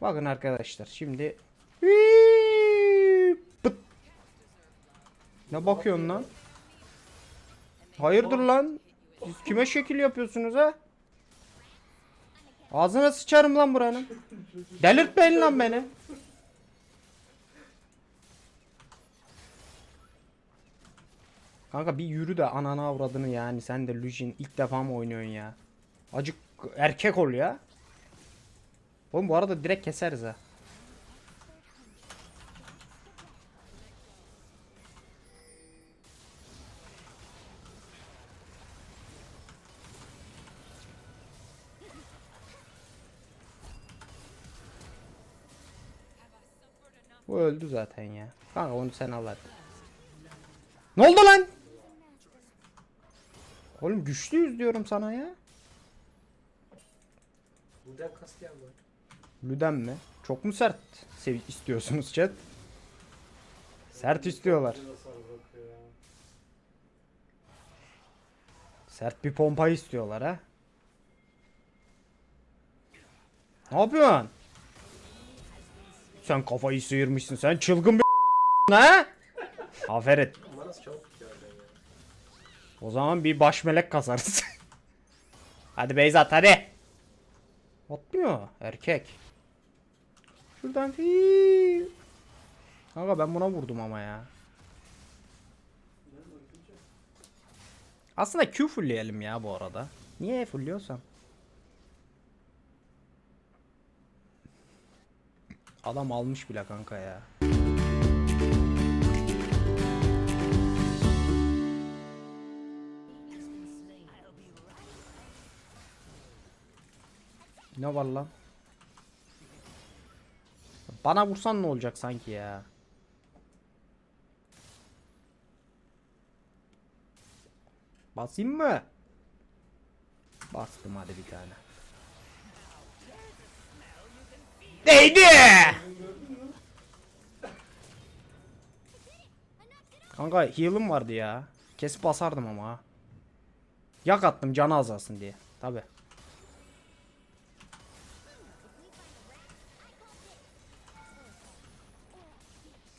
Bakın arkadaşlar şimdi. Ne bakıyorsun lan? Hayırdır lan? Siz kime şekil yapıyorsunuz ha? Ağzına sıçarım lan buranın. Delirtmeyin lan beni. Kanka bir yürü de anana avradını yani sen de Lucian ilk defa mı oynuyorsun ya? Acık erkek ol ya. Oğlum bu arada direkt keseriz ha. Bu öldü zaten ya. Kanka onu sen al hadi. Ne oldu lan? Oğlum güçlüyüz diyorum sana ya. Buradan kas geldi. Lüden mi? Çok mu sert istiyorsunuz chat? Sert istiyorlar. Sert bir pompa istiyorlar ha. Ne yapıyorsun? Sen kafayı sıyırmışsın. Sen çılgın bir ha? Aferin. O zaman bir baş melek kasarız. hadi Beyzat hadi. Atmıyor erkek. Şuradan fiil. Kanka ben buna vurdum ama ya. Aslında Q fullleyelim ya bu arada. Niye fullliyorsam? Adam almış bile kanka ya. Ne var lan? Bana vursan ne olacak sanki ya? Basayım mı? Bastım hadi bir tane. Değdi! Kanka heal'ım vardı ya. Kesip basardım ama ha. Yak attım canı azalsın diye. Tabi.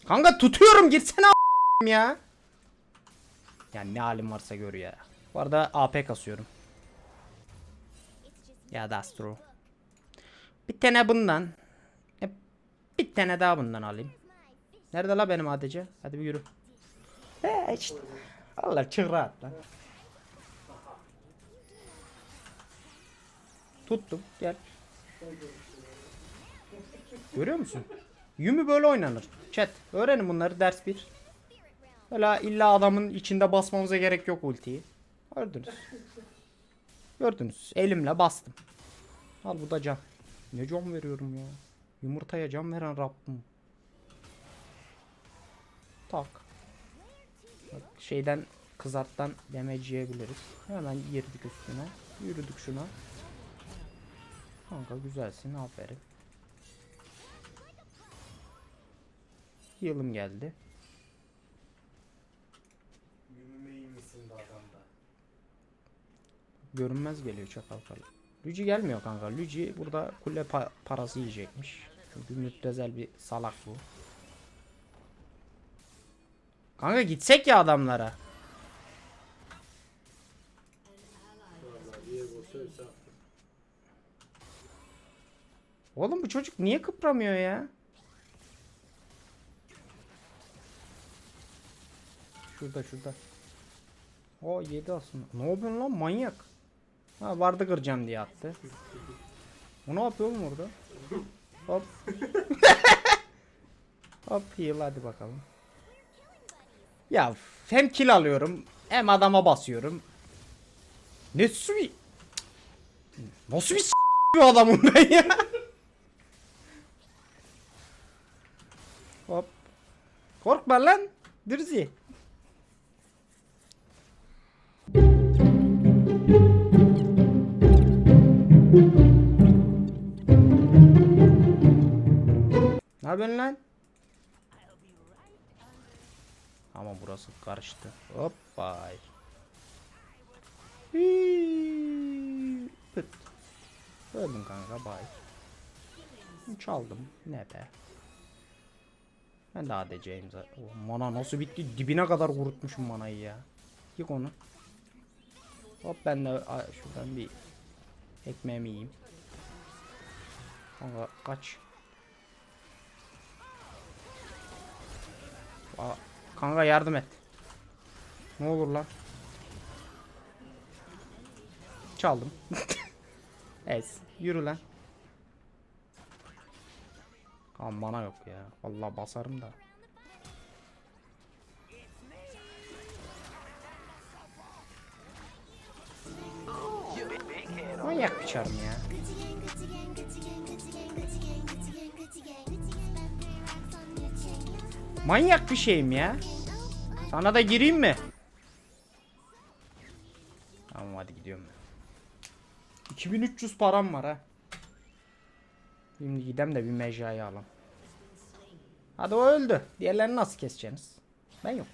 Kanka tutuyorum girsene a**ayım ya. Ya ne halim varsa gör ya. Bu arada AP kasıyorum. Ya that's true. Bir tane bundan. E, Bir tane daha bundan alayım. Nerede la benim ADC? Hadi bir yürü. He işte. Allah çık rahat lan. Tuttum gel. Görüyor musun? Yumi böyle oynanır. Chat öğrenin bunları ders bir. Öyle illa adamın içinde basmamıza gerek yok ultiyi. Gördünüz. Gördünüz. Elimle bastım. Al bu da can. Ne can veriyorum ya. Yumurtaya can veren Rabbim. Tak. Bak, şeyden kızarttan damage yiyebiliriz. Hemen girdik üstüne. Yürüdük şuna. Kanka güzelsin aferin. Yılım geldi. Görünmez geliyor çakal falan. Luigi gelmiyor kanka. Luigi burada kule pa- parası yiyecekmiş. Çünkü müptezel bir salak bu. Kanka gitsek ya adamlara. Oğlum bu çocuk niye kıpramıyor ya? Şurada şurada. O yedi aslında. Ne yapıyorsun lan manyak? Ha vardı kıracağım diye attı. O ne yapıyor oğlum orada? Hop. Hop heal hadi bakalım. Ya hem kill alıyorum hem adama basıyorum. Ne su Nasıl bir s- bir adamım ben ya? Hop. Korkma lan. Dürzi. Ne yapıyorsun lan? Ama burası karıştı. Hop bay. Hii, Pıt. Öldüm kanka bay. Çaldım. Ne be. Ben de ADC'yim zaten. Mana nasıl bitti? Dibine kadar kurutmuşum manayı ya. Yık onu. Hop ben de şuradan bir ekmeğimi yiyeyim. Kanka kaç. Aa, kanka yardım et. Ne olur lan. Çaldım. Ez. Yürü lan. Kan bana yok ya. Vallahi basarım da. Manyak bir çarım ya. Manyak bir şeyim ya. Sana da gireyim mi? Tamam hadi gidiyorum. 2300 param var ha. Şimdi gidem de bir mecrayı alalım. Hadi o öldü. Diğerlerini nasıl keseceksiniz? Ben yok.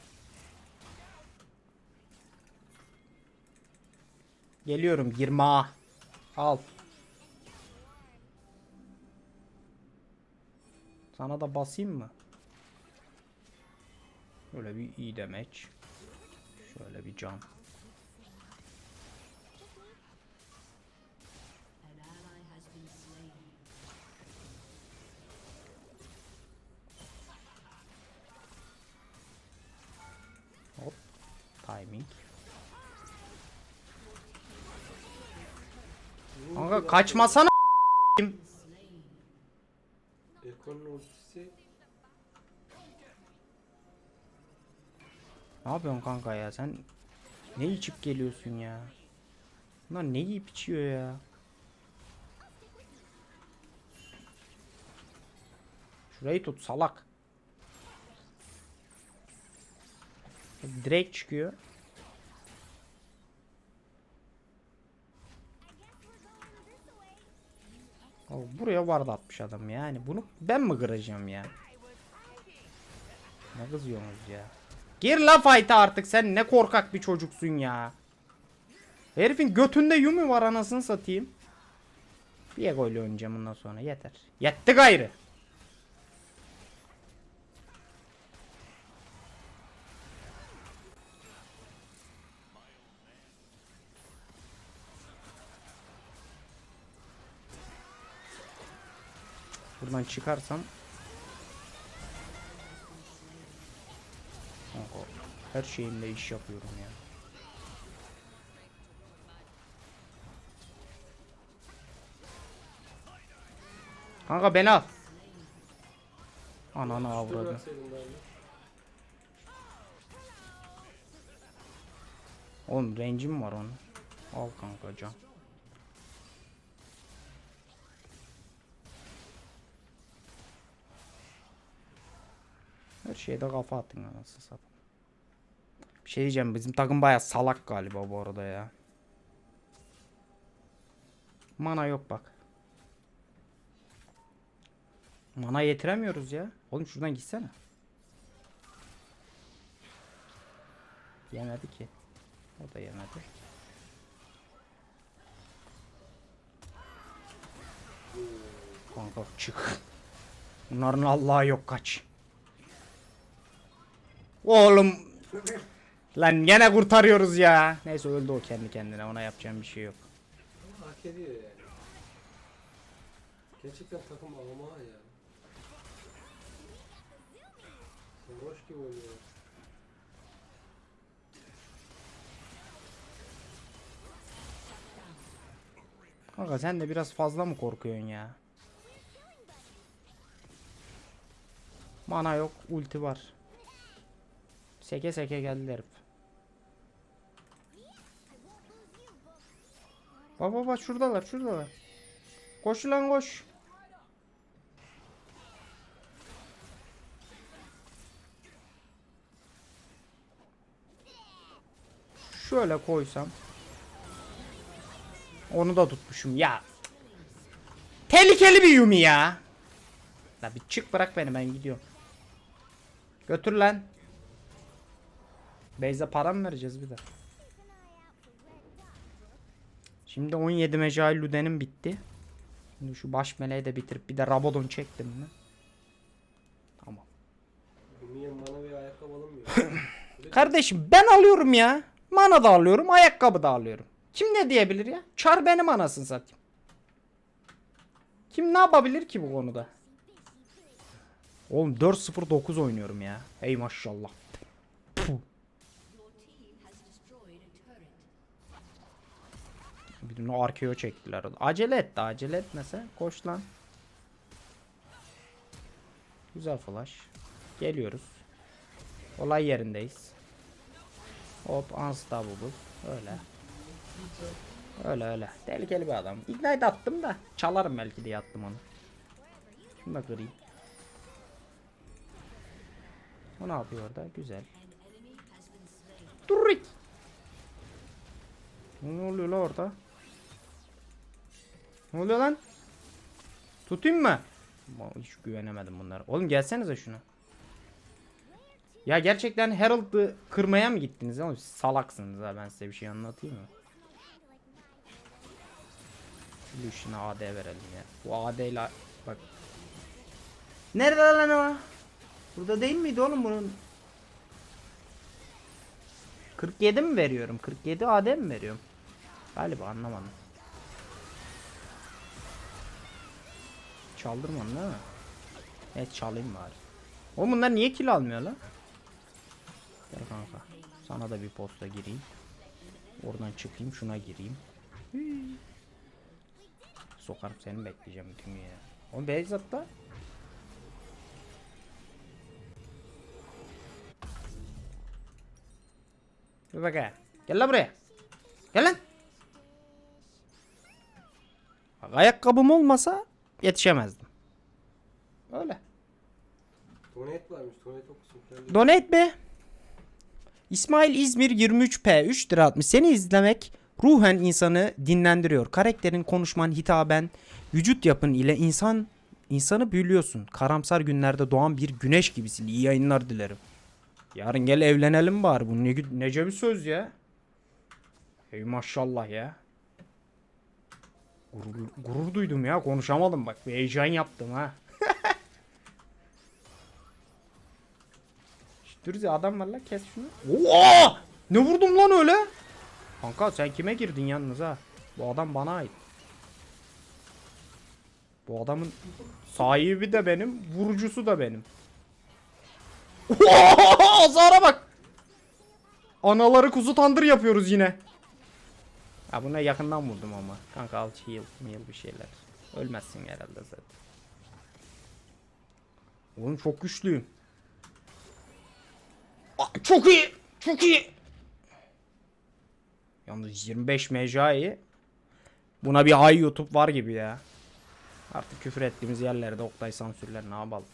Geliyorum girma. Al. Sana da basayım mı? Böyle bir iyi demeç. Şöyle bir can. Hop. Timing. Kanka kaçmasana a**ayım. Ekonun Ne yapıyorsun kanka ya sen ne içip geliyorsun ya? Bunlar ne yiyip içiyor ya? Şurayı tut salak. Direkt çıkıyor. O buraya vardı atmış adam yani. Bunu ben mi kıracağım ya? Ne kızıyorsunuz ya? Gir la fight'a artık sen ne korkak bir çocuksun ya. Herifin götünde yumi var anasını satayım. Bir ego ile oynayacağım bundan sonra yeter. Yetti gayrı. Buradan çıkarsam Kanka, her şeyimle iş yapıyorum ya. Kanka beni al. Ananı avradı. Oğlum range'im var onun. Al kanka can. Her şeyde kafa attın anasını satayım. Bir şey diyeceğim bizim takım baya salak galiba bu arada ya. Mana yok bak. Mana yetiremiyoruz ya. Oğlum şuradan gitsene. Yemedi ki. O da yemedi. Kanka çık. Bunların Allah'ı yok kaç. Oğlum. Lan gene kurtarıyoruz ya. Neyse öldü o kendi kendine ona yapacağım bir şey yok. Hak ediyor yani. Gerçekten takım alama ya. Sarhoş gibi oynuyor. Kanka sen de biraz fazla mı korkuyorsun ya? Mana yok, ulti var. Seke seke geldi herif. Bak bak şuradalar, şuradalar. Koş lan koş. Şöyle koysam. Onu da tutmuşum ya. Tehlikeli bir Yumi ya. La bir çık bırak beni ben gidiyorum. Götür lan. Beyza para mı vereceğiz bir de? Şimdi 17 Mecai Luden'im bitti. Şimdi şu baş meleği de bitirip bir de Rabadon çektim mi? Tamam. Bana bir ayakkabı alınmıyor. Kardeşim ben alıyorum ya. Mana da alıyorum, ayakkabı da alıyorum. Kim ne diyebilir ya? Çar benim anasını satayım. Kim ne yapabilir ki bu konuda? Oğlum 4-0-9 oynuyorum ya. Hey maşallah. Bir de arkeo çektiler. Acele etti. Acele etmese. Koş lan. Güzel flash. Geliyoruz. Olay yerindeyiz. Hop unstoppable. Öyle. Öyle öyle. Tehlikeli bir adam. Ignite attım da çalarım belki diye attım onu. Şunu da kırayım. O ne yapıyor orada? Güzel. Durrik. Ne oluyor la orada? Ne oluyor lan? Tutayım mı? Hiç güvenemedim bunlara. Oğlum gelsenize şuna. Ya gerçekten Herald'ı kırmaya mı gittiniz? Oğlum salaksınız ha ben size bir şey anlatayım mı? Lucian'a AD verelim ya. Bu AD ile bak. Nerede lan o? Burada değil miydi oğlum bunun? 47 mi veriyorum? 47 AD mi veriyorum? Galiba anlamadım. Çaldırmam değil mi? Evet çalayım bari. Oğlum bunlar niye kill almıyor lan? Gel kanka. Sana da bir posta gireyim. Oradan çıkayım şuna gireyim. Hii. Sokarım seni bekleyeceğim bütün gün ya. Oğlum Beyzat'ta. Dur bakayım. Gel lan buraya. Gel lan. Bak, ayakkabım olmasa yetişemezdim. Öyle. Donate varmış. Donate okusun. Donate be. İsmail İzmir 23P 3 lira atmış. Seni izlemek ruhen insanı dinlendiriyor. Karakterin, konuşman, hitaben, vücut yapın ile insan insanı büyülüyorsun. Karamsar günlerde doğan bir güneş gibisin. İyi yayınlar dilerim. Yarın gel evlenelim bari. Bu ne, nece bir söz ya. Hey maşallah ya. Gurur, gurur duydum ya. Konuşamadım bak. Bir heyecan yaptım ha. Dürüz adam var la kes şunu. Oo! Ne vurdum lan öyle? Kanka sen kime girdin yalnız ha? Bu adam bana ait. Bu adamın sahibi de benim, vurucusu da benim. Azara bak. Anaları kuzu tandır yapıyoruz yine. Ha buna yakından vurdum ama. Kanka al heal, heal bir şeyler. Ölmezsin herhalde zaten. Oğlum çok güçlüyüm. Aa, Çok iyi. Çok iyi. Yalnız 25 mecai. Buna bir hay YouTube var gibi ya. Artık küfür ettiğimiz yerlerde Oktay sansürler ne yapalım.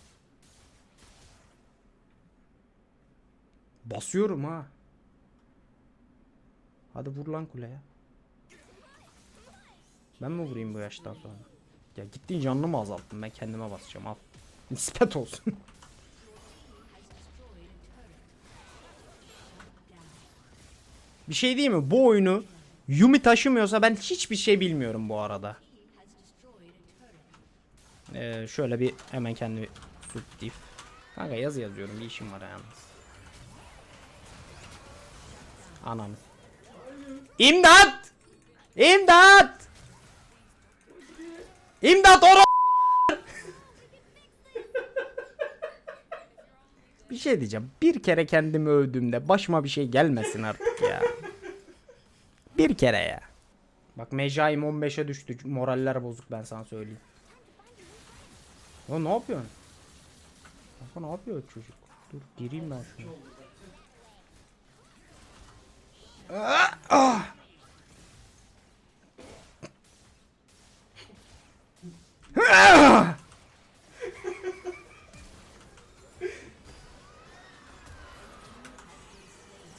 Basıyorum ha. Hadi vur lan kuleye. Ben mi vurayım bu yaştan sonra? Ya gittiğin canını mı azalttın? Ben kendime basacağım al. Nispet olsun. Bir şey değil mi? Bu oyunu Yumi taşımıyorsa ben hiçbir şey bilmiyorum bu arada. Ee, şöyle bir hemen kendimi subtif. Kanka yazı yazıyorum bir işim var yalnız. Ananı. İmdat! İmdat! İmdat ora Bir şey diyeceğim. Bir kere kendimi övdüğümde başıma bir şey gelmesin artık ya. Bir kere ya. Bak Mejaim 15'e düştü. Moraller bozuk ben sana söyleyeyim. O ne yapıyorsun? Kanka ne yapıyor çocuk? Dur gireyim ben şuna. Ah!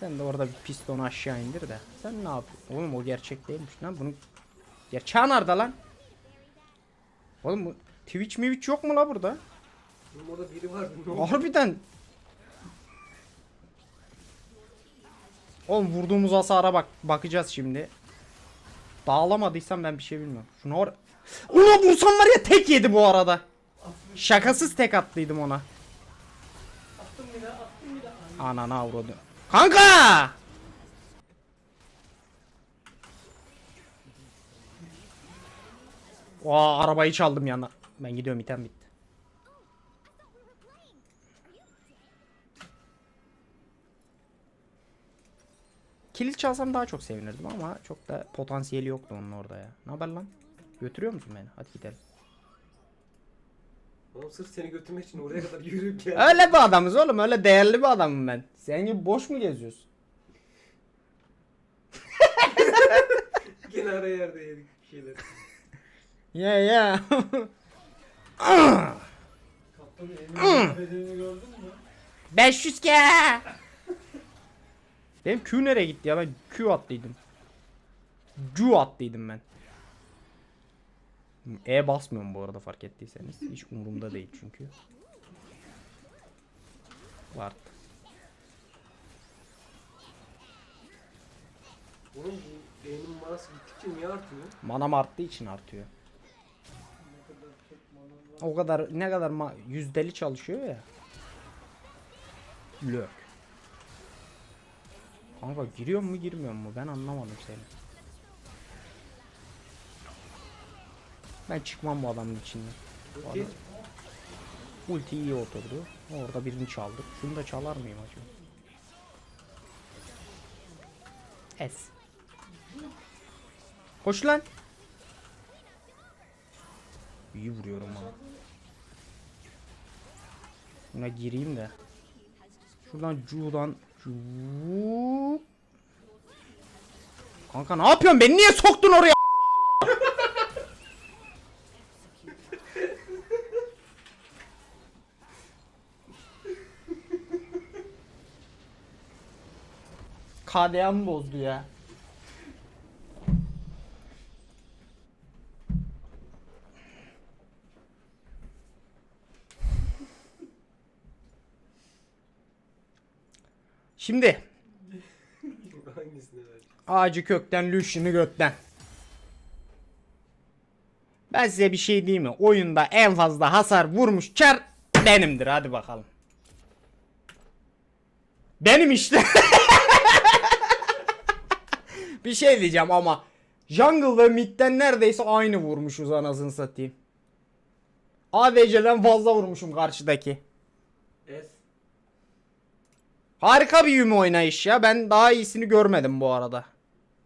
Sen de orada bir pistonu aşağı indir de. Sen ne yapıyorsun? Oğlum o gerçek değilmiş lan. Bunu gerçeği nerede lan? Oğlum bu Twitch Twitch yok mu la burada? Oğlum orada biri var. Harbiden. Oğlum vurduğumuz hasara bak bakacağız şimdi. Dağılamadıysam ben bir şey bilmiyorum. Şunu or Ona vursam var ya tek yedi bu arada. Şakasız tek attıydım ona. Attım bir daha attım bir daha. Anana avradı. Kanka! Aa arabayı çaldım yana. Ben gidiyorum item bitti. Kilit çalsam daha çok sevinirdim ama çok da potansiyeli yoktu onun orada ya. Ne haber lan? Götürüyor musun beni? Hadi gidelim. Oğlum sırf seni götürmek için oraya kadar yürüyüp geldim. Öyle bir adamız oğlum. Öyle değerli bir adamım ben. Sen gibi boş mu geziyorsun? Gene ara yerde yedik bir şeyler. Ya ya. Kaptan Emir'in bedenini gördün mü? 500 k. Benim Q nereye gitti ya? Ben Q attıydım. Q attıydım ben. E basmıyorum bu arada fark ettiyseniz. Hiç umurumda değil çünkü. Var. Oğlum bu beynin manası gittikçe niye artıyor? Manam arttığı için artıyor. O kadar ne kadar ma yüzdeli çalışıyor ya. Lök. Kanka giriyor mu girmiyor mu ben anlamadım seni. Ben çıkmam bu adamın içinden. Ulti. Ulti iyi oturdu. Orada birini çaldık. Şunu da çalar mıyım acaba? Es. Koş lan. İyi vuruyorum ha. Buna gireyim de. Şuradan Cu'dan Cu. Kanka ne yapıyorsun? Beni niye soktun oraya? KDM bozdu ya. Şimdi ağacı kökten Lucian'ı götten. Ben size bir şey diyeyim mi? Oyunda en fazla hasar vurmuş çar benimdir. Hadi bakalım. Benim işte. bir şey diyeceğim ama Jungle ve Mid'den neredeyse aynı vurmuşuz anasını satayım. ADC'den fazla vurmuşum karşıdaki. Es. Harika bir yumi oynayış ya. Ben daha iyisini görmedim bu arada.